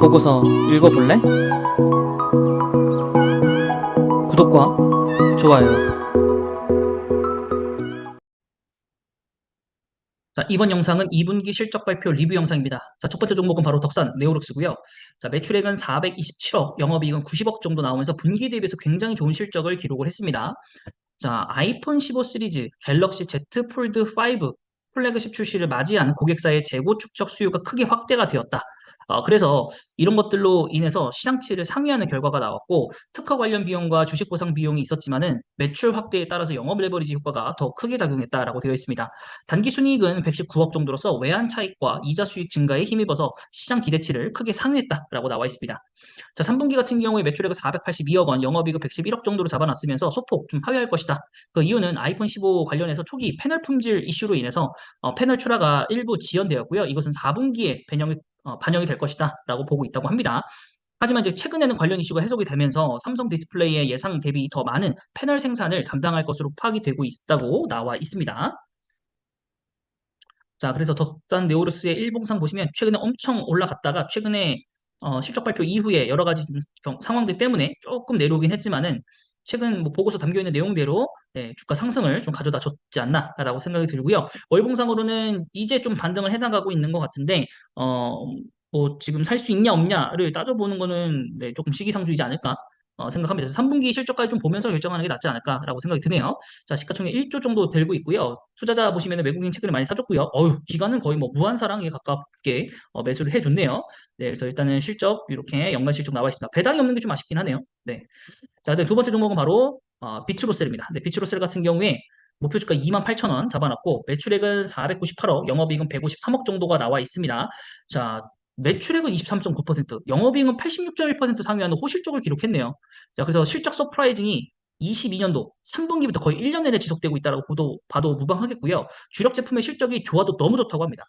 보고서 읽어볼래? 구독과 좋아요. 자, 이번 영상은 2분기 실적 발표 리뷰 영상입니다. 자, 첫 번째 종목은 바로 덕산 네오룩스고요. 자, 매출액은 427억, 영업이익은 90억 정도 나오면서 분기 대비해서 굉장히 좋은 실적을 기록을 했습니다. 자, 아이폰 15 시리즈, 갤럭시 Z 폴드 5 플래그십 출시를 맞이한 고객사의 재고 축적 수요가 크게 확대가 되었다. 어, 그래서 이런 것들로 인해서 시장치를 상회하는 결과가 나왔고 특허 관련 비용과 주식 보상 비용이 있었지만은 매출 확대에 따라서 영업 레버리지 효과가 더 크게 작용했다라고 되어 있습니다. 단기 순이익은 119억 정도로서 외환 차익과 이자 수익 증가에 힘입어서 시장 기대치를 크게 상회했다라고 나와 있습니다. 자, 3분기 같은 경우에 매출액을 482억 원, 영업이익을 111억 정도로 잡아놨으면서 소폭 좀 하회할 것이다. 그 이유는 아이폰 15 관련해서 초기 패널 품질 이슈로 인해서 어, 패널 출하가 일부 지연되었고요. 이것은 4분기에 반영이, 어, 반영이 될 것이다 라고 보고 있다고 합니다. 하지만 이제 최근에는 관련 이슈가 해석이 되면서 삼성 디스플레이의 예상 대비 더 많은 패널 생산을 담당할 것으로 파악이 되고 있다고 나와 있습니다. 자, 그래서 덕산 네오루스의 일봉상 보시면 최근에 엄청 올라갔다가 최근에 어, 실적 발표 이후에 여러 가지 좀 경- 상황들 때문에 조금 내려오긴 했지만은 최근 뭐 보고서 담겨 있는 내용대로 네, 주가 상승을 좀 가져다 줬지 않나라고 생각이 들고요. 월봉상으로는 이제 좀 반등을 해나가고 있는 것 같은데 어, 뭐 지금 살 수 있냐 없냐를 따져보는 거는 네, 조금 시기상조이지 않을까 어, 생각합니다. 3분기 실적까지 좀 보면서 결정하는 게 낫지 않을까라고 생각이 드네요. 자, 시가총액 1조 정도 들고 있고요. 투자자 보시면 외국인 채권을 많이 사줬고요. 어휴, 기간은 거의 뭐 무한사랑에 가깝게 어, 매수를 해줬네요. 네, 그래서 일단은 실적 이렇게 연간 실적 나와 있습니다. 배당이 없는 게 좀 아쉽긴 하네요. 네. 자, 네, 두 번째 종목은 바로 어, 비츠로셀입니다. 네, 비츠로셀 같은 경우에 목표 주가 28,000원 잡아놨고 매출액은 498억, 영업이익은 153억 정도가 나와 있습니다. 자, 매출액은 23.9%, 영업이익은 86.1% 상회하는 호실적을 기록했네요. 자, 그래서 실적 서프라이징이 22년도 3분기부터 거의 1년 내내 지속되고 있다고 봐도, 봐도 무방하겠고요. 주력 제품의 실적이 좋아도 너무 좋다고 합니다.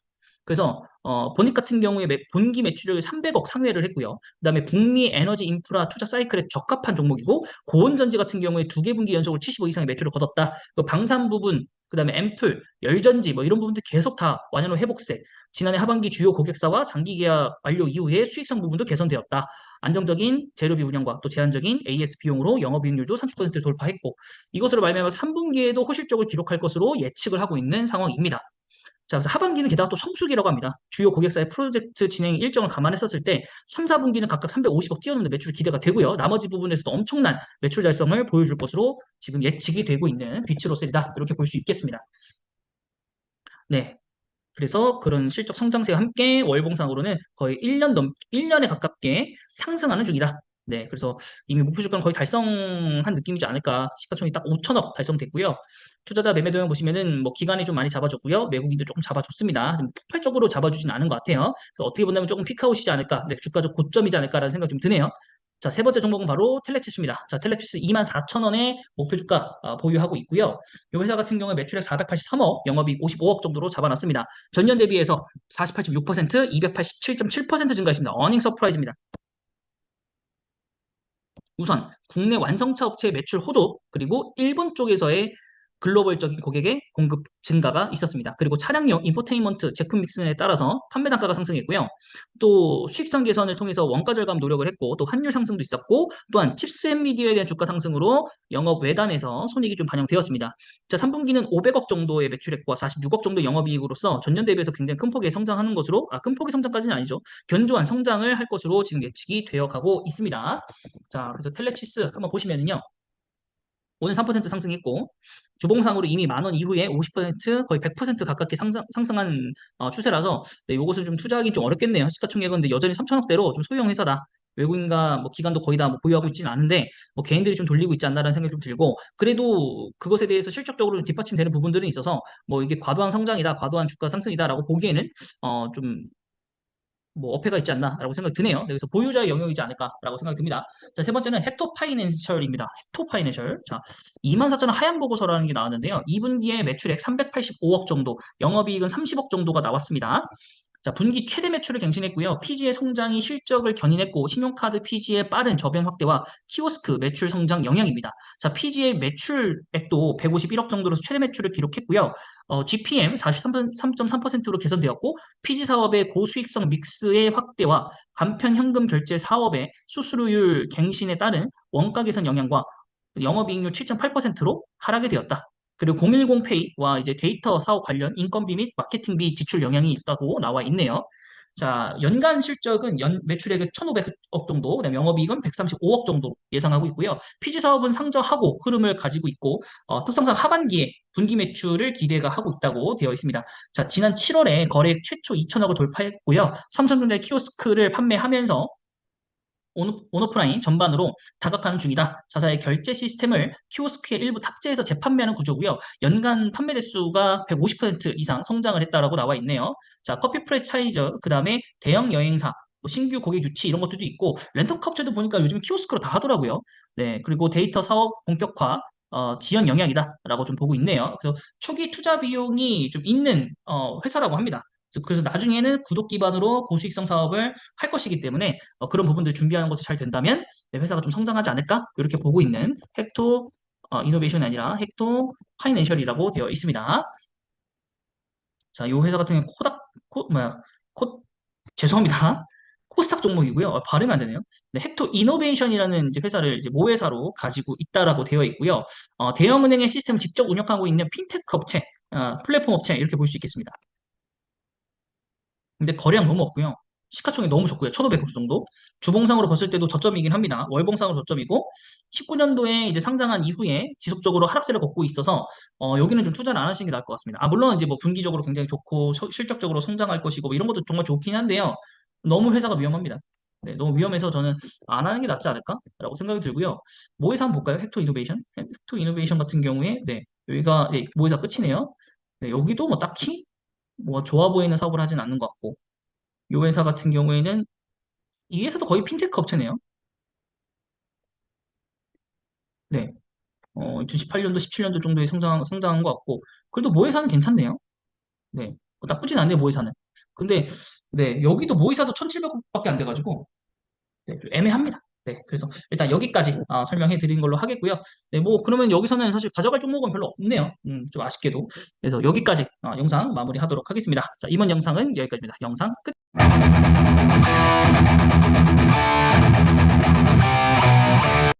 그래서 어, 보닉 같은 경우에 매, 분기 매출을 300억 상회를 했고요. 그다음에 북미 에너지 인프라 투자 사이클에 적합한 종목이고 고온전지 같은 경우에 두 개 분기 연속으로 75 이상의 매출을 거뒀다. 그 방산 부분, 그 다음에 앰플, 열전지 뭐 이런 부분들 계속 다 완연한 회복세. 지난해 하반기 주요 고객사와 장기 계약 완료 이후에 수익성 부분도 개선되었다. 안정적인 재료비 운영과 또 제한적인 AS 비용으로 영업이익률도 30% 돌파했고 이것으로 말미암아 3분기에도 호실적을 기록할 것으로 예측을 하고 있는 상황입니다. 자, 그래서 하반기는 게다가 또 성수기라고 합니다. 주요 고객사의 프로젝트 진행 일정을 감안했었을 때 3, 4분기는 각각 350억 뛰어넘는 매출 기대가 되고요. 나머지 부분에서도 엄청난 매출 달성을 보여줄 것으로 지금 예측이 되고 있는 비츠로셀이다. 이렇게 볼 수 있겠습니다. 네. 그래서 그런 실적 성장세와 함께 월봉상으로는 거의 1년 넘, 1년에 가깝게 상승하는 중이다. 네, 그래서 이미 목표 주가는 거의 달성한 느낌이지 않을까. 시가총액 딱 5천억 달성됐고요. 투자자 매매 도형 보시면은 뭐 기간이 좀 많이 잡아줬고요. 외국인도 조금 잡아줬습니다. 좀 폭발적으로 잡아주진 않은 것 같아요. 어떻게 본다면 조금 피크아웃이지 않을까. 네, 주가적 고점이지 않을까라는 생각 좀 드네요. 자, 세 번째 종목은 바로 텔레칩스입니다. 자, 텔레칩스 24,000원의 목표 주가 어, 보유하고 있고요. 이 회사 같은 경우에 매출액 483억, 영업이익 55억 정도로 잡아놨습니다. 전년 대비해서 48.6%, 287.7% 증가했습니다. 어닝 서프라이즈입니다. 우선 국내 완성차 업체의 매출 호조 그리고 일본 쪽에서의 글로벌적인 고객의 공급 증가가 있었습니다. 그리고 차량용 인포테인먼트 제품 믹스에 따라서 판매 단가가 상승했고요. 또 수익성 개선을 통해서 원가 절감 노력을 했고 또 환율 상승도 있었고 또한 칩스 앤 미디어에 대한 주가 상승으로 영업 외단에서 손익이 좀 반영되었습니다. 자, 3분기는 500억 정도의 매출액과 46억 정도 영업이익으로서 전년 대비해서 굉장히 큰 폭의 성장하는 것으로 아, 큰 폭의 성장까지는 아니죠. 견조한 성장을 할 것으로 지금 예측이 되어 가고 있습니다. 자, 그래서 텔레치스 한번 보시면은요. 오늘 3% 상승했고 주봉상으로 이미 만 원 이후에 50% 거의 100% 가깝게 상승, 상승한 어, 추세라서 네, 이것을 좀 투자하기 좀 어렵겠네요. 시가총액은 여전히 3천억대로 좀 소형 회사다. 외국인과 뭐 기관도 거의 다 뭐 보유하고 있지는 않은데 뭐 개인들이 좀 돌리고 있지 않나라는 생각이 좀 들고 그래도 그것에 대해서 실적적으로 뒷받침되는 부분들은 있어서 뭐 이게 과도한 성장이다, 과도한 주가 상승이다라고 보기에는 어 좀 뭐 어폐가 있지 않나라고 생각이 드네요. 네, 그래서 보유자의 영역이지 않을까라고 생각이 듭니다. 자, 세 번째는 헥토 파이낸셜입니다. 헥토 파이낸셜. 자, 24,000원 하얀 보고서라는 게 나왔는데요. 2분기에 매출액 385억 정도, 영업이익은 30억 정도가 나왔습니다. 자, 분기 최대 매출을 갱신했고요. PG의 성장이 실적을 견인했고 신용카드 PG의 빠른 저변 확대와 키오스크 매출 성장 영향입니다. 자, PG의 매출액도 151억 정도로 최대 매출을 기록했고요. 어, GPM 43.3%로 개선되었고 PG 사업의 고수익성 믹스의 확대와 간편 현금 결제 사업의 수수료율 갱신에 따른 원가 개선 영향과 영업이익률 7.8%로 하락이 되었다. 그리고 010 페이와 이제 데이터 사업 관련 인건비 및 마케팅비 지출 영향이 있다고 나와 있네요. 자, 연간 실적은 연 매출액 1,500억 정도, 그다음에 영업이익은 135억 정도 예상하고 있고요. 피지 사업은 상저하고 흐름을 가지고 있고 어, 특성상 하반기에 분기 매출을 기대가 하고 있다고 되어 있습니다. 자, 지난 7월에 거래액 최초 2천억을 돌파했고요. 삼성전자 키오스크를 판매하면서 온- 온오프라인 전반으로 다각화하는 중이다. 자사의 결제 시스템을 키오스크에 일부 탑재해서 재판매하는 구조고요. 연간 판매 대수가 150% 이상 성장을 했다라고 나와 있네요. 자, 커피 프랜차이저, 그 다음에 대형 여행사, 뭐 신규 고객 유치 이런 것들도 있고 렌터카 업체도 보니까 요즘 키오스크로 다 하더라고요. 네, 그리고 데이터 사업 본격화 어, 지연 영향이다라고 좀 보고 있네요. 그래서 초기 투자 비용이 좀 있는 어, 회사라고 합니다. 그래서 나중에는 구독 기반으로 고수익성 사업을 할 것이기 때문에 어, 그런 부분들 준비하는 것도 잘 된다면 내 회사가 좀 성장하지 않을까? 이렇게 보고 있는 헥토 어, 이노베이션이 아니라 헥토 파이낸셜이라고 되어 있습니다. 자, 이 회사 같은 경우 코닥 코 뭐야 코 죄송합니다. 코스닥 종목이고요. 어, 발음이 안 되네요. 네, 헥토 이노베이션이라는 이제 회사를 이제 모회사로 가지고 있다라고 되어 있고요. 어, 대형 은행의 시스템을 직접 운영하고 있는 핀테크 업체, 어, 플랫폼 업체 이렇게 볼 수 있겠습니다. 근데 거래량 너무 없고요. 시가총액 너무 적고요. 1,500억 정도. 주봉상으로 봤을 때도 저점이긴 합니다. 월봉상으로 저점이고 19년도에 이제 상장한 이후에 지속적으로 하락세를 걷고 있어서 어, 여기는 좀 투자를 안 하시는 게 나을 것 같습니다. 아, 물론 이제 뭐 분기적으로 굉장히 좋고 서- 실적적으로 성장할 것이고 뭐 이런 것도 정말 좋긴 한데요. 너무 회사가 위험합니다. 네, 너무 위험해서 저는 안 하는 게 낫지 않을까라고 생각이 들고요. 모회사 한번 볼까요? 헥토 이노베이션? 헥토 이노베이션 같은 경우에 네, 여기가 네, 모회사 끝이네요. 네, 여기도 뭐 딱히 뭐 좋아 보이는 사업을 하진 않는 것 같고 이 회사 같은 경우에는 이 회사도 거의 핀테크 업체네요. 네. 어, 2018년도, 17년도 정도에 성장, 성장한 것 같고, 그래도 모회사는 괜찮네요. 네. 어, 나쁘진 않네요, 모회사는. 근데, 네, 여기도 모회사도 1,700억밖에 안 돼가지고, 네, 좀 애매합니다. 네, 그래서 일단 여기까지 아, 설명해 드린 걸로 하겠고요. 네, 뭐, 그러면 여기서는 사실 가져갈 종목은 별로 없네요. 음, 좀 아쉽게도. 그래서 여기까지 아, 영상 마무리하도록 하겠습니다. 자, 이번 영상은 여기까지입니다. 영상 끝.